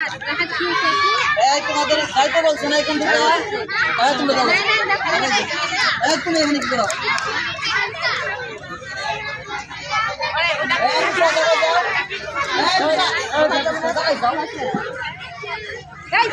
এই তোমাদের যাইতে বলছো না এখান থেকে এই তুমি যাও এই তুমি এখানে কি করো এই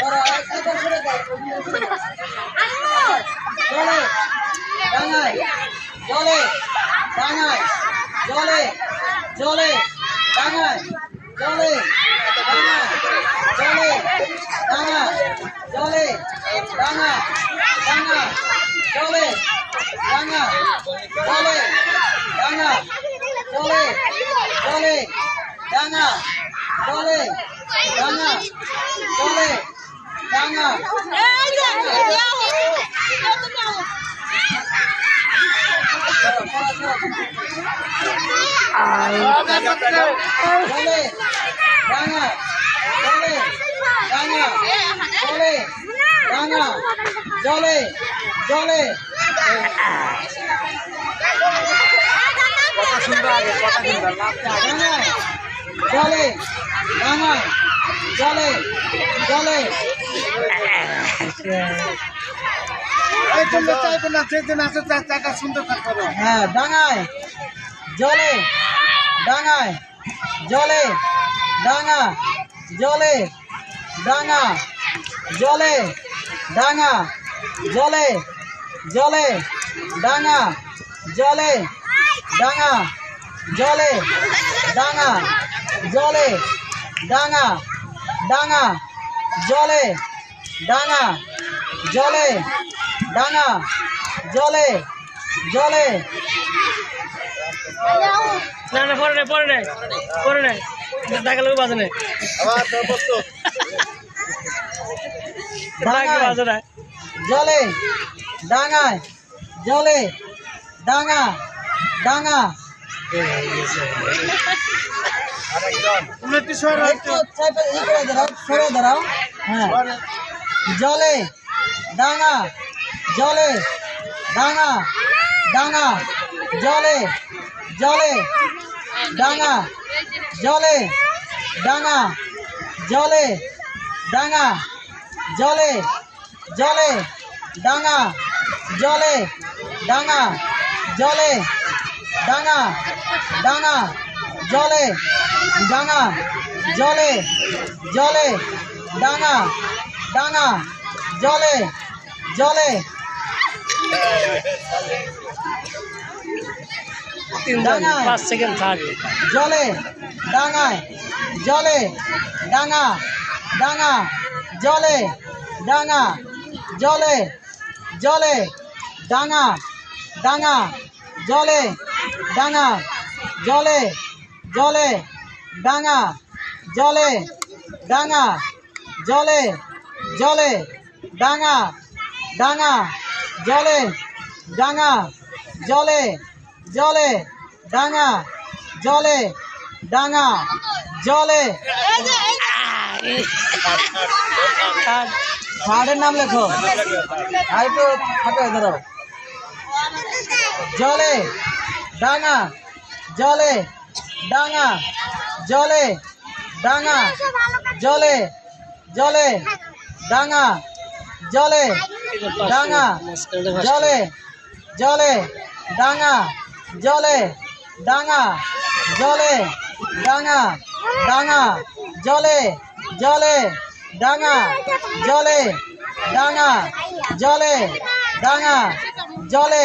ওরা একবার সরে যাও চলে ডাঙায় চলে ডাঙায় চলে চলে ডাঙায় চলে ডাঙায় চলে ডাঙা চলে ডাঙা ডাঙা চলে ডাঙা চলে ডাঙা চলে চলে ডাঙা চলে ডাঙা চলে ডাঙা চলে ডাঙা চলে ডাঙা চলে ডাঙা জলে জলে ডাঙায় জলে ডাঙায় জলে জলে এই তোমরা চাইবে না যেদিন আছে তার টাকা সুন্দর করো হ্যাঁ ডাঙায় জলে ডাঙায় জলে ডাঙা জলে ডাঙা জলে ডাঙা জলে জলে ডাঙা জলে ডাঙা জলে ডাঙা জলে ডাঙা ডাঙা জলে ডাঙা জলে ডাঙা জলে জলে। না না পরে নেই পরে নেই পরে নেই টাকা লোক বাজে নেই জলে ডাঙায় জলে ডাঙা। ডাঙা তোমরা একটু সরো একটু চাপে ই করে দাঁড়াও সরে দাঁড়াও হ্যাঁ জলে ডাঙা জলে ডাঙা ডাঙা জলে জলে ডাঙা জলে ডাঙা জলে ডাঙা জলে জলে ডাঙা জলে ডাঙা জলে ডাঙা ডাঙা জলে ডাঙা জলে জলে ডাঙা ডাঙা জলে জলে তিনজন পাঁচ সেকেন্ড থার্ড জলে ডাঙায় জলে ডাঙা ডাঙা জলে ডাঙা জলে জলে ডাঙা ডাঙা জলে ডাঙা জলে জলে ডাঙা জলে ডাঙা জলে জলে ডাঙা ডাঙা জলে ডাঙা জলে জলে ডাঙা জলে ডাঙা জলে থার্ডের নাম লেখো আর একটু ধরো জলে ডাঙা জলে ডাঙা জলে ডাঙা জলে জলে ডাঙা জলে ডাঙা জলে জলে ডাঙা জলে ডাঙা জলে ডাঙা ডাঙা জলে জলে ডাঙা জলে ডাঙা জলে ডাঙা জলে